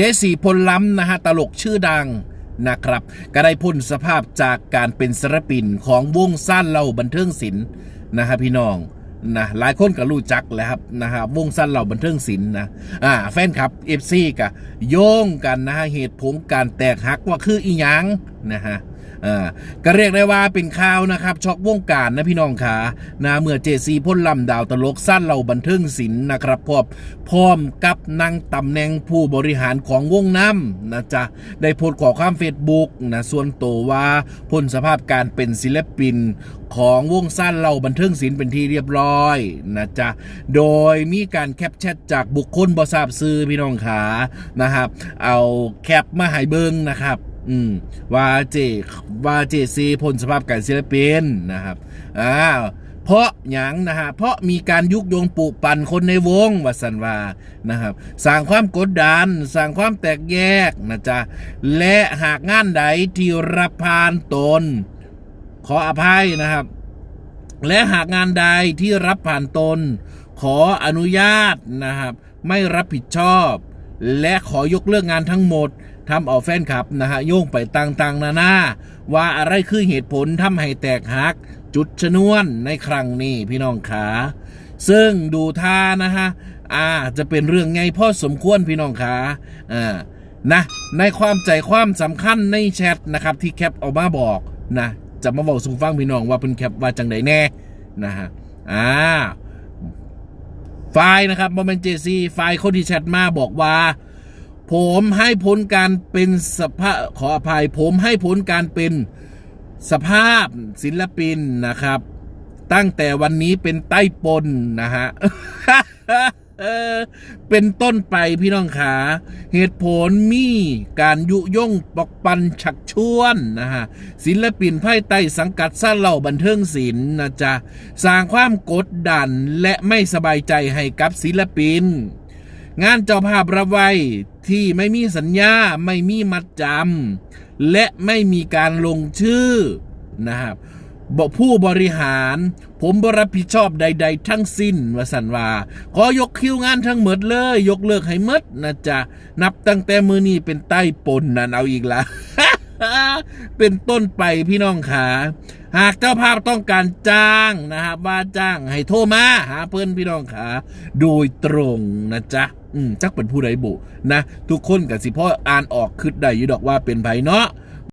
เจสีพลล้ำนะฮะตลกชื่อดังนะครับ ก็ได้พ้นสภาพจากการเป็นศิลปินของวงสั้นเล่าบันเทิงศิลป์นะฮะพี่น้องนะหลายคนก็รู้จักแหล้วครับนะฮะวงสั้นเล่าบันเทิงศิลป์นะอ่าแฟนคลับเอฟซีก็โยงกันนะฮะเหตุผลการแตกหักว่าคืออีหยังนะฮะ อ่าก็เรียกได้ว่าเป็นข่าวนะครับช็อกวงการนะพี่น้องขานะเมื่อเจซีพ่นลำดาวตลกสั้นเราบันเทิงศิลป์นะครับพร้อมพร้อมกับนั่งตำแหน่งผู้บริหารของวงน้ำนะจ๊ะได้โพสต์ขอความเฟซบุ๊กนะส่วนตัวว่าพ้นสภาพการเป็นศิลปินของวงสั้นเราบันเทิงศิลป์เป็นที่เรียบร้อยนะจ๊ะ โดยมีการแคปแชทจากบุคคลบทราบซื้อพี่น้องขานะครับ เอาแคปมาให้เบิ้งนะครับ อืมว่าเจว่าเจซีพลสภาพการศิลปินนะครับอ่าเพราะหยังนะฮะเพราะมีการยุกโยงปลูกปั่นคนในวงวัสันวานะครับสร้างความกดดันสร้างความแตกแยกนะจ๊ะและหากงานใดที่รับพานตน ขออภัยนะครับ และหากงานใดที่รับผ่านตน ขออนุญาตนะครับ ไม่รับผิดชอบ และขอยกเลิกงานทั้งหมดทำเอาแฟนคลับนะฮะโยงไปต่างๆ นานาว่าอะไรคือเหตุผลทำให้แตกหัก จุดชนวนในครั้งนี้พี่น้องขา ซึ่งดูท่านะฮะอ่าจะเป็นเรื่องไงพ่อสมควรพี่น้องขาอ่านะในความใจความสำคัญในแชทนะครับที่แคปออกมาบอกนะจะมาบอกสู่ฟังพี่น้องว่าเป็นแคปว่าจังไดแน่นะฮะอ่า ไฟนะครับโมเมนเจซีไฟล์คนที่แชทมาบอกว่า ผมให้พ้นการเป็นสภาพขออภัย ผมให้พ้นการเป็นสภาพศิลปินนะครับ ตั้งแต่วันนี้เป็นใต้ปนนะฮะ เป็นต้นไปพี่น้องขา เหตุผลมีการยุยงปอกปันชักชวนนะฮะศิลปินภายใต้สังกัดสร้าเหล่าบันเทิงศิลป์นะจ๊ะสร้างความกดดันและไม่สบายใจให้กับศิลปิน งานเจ้าภาพรับไว้ที่ไม่มีสัญญาไม่มีมัดจำและไม่มีการลงชื่อนะครับ บผู้บริหาร ผมบรับผิดชอบใด ๆ ทั้งสิ้นวสันว่าขอยกคิวงานทั้งหมดเลย ยกเลิกให้หมดนะจ๊ะ นับตั้งแต่มือนี้เป็นใต้ปนนั่นเอาอีกละเป็นต้นไปพี่น้องขาหากเจ้าภาพต้องการจ้างนะครับว่าจ้างให้โทรมาหาเพื่อนพี่น้องขาโดยตรงนะจ๊ะอืมจักเป็นผู้ใดบุนะ ทุกคนกับสิพ่ออ่านออกคืดได้ยู่ดอกว่าเป็นไผเนาะ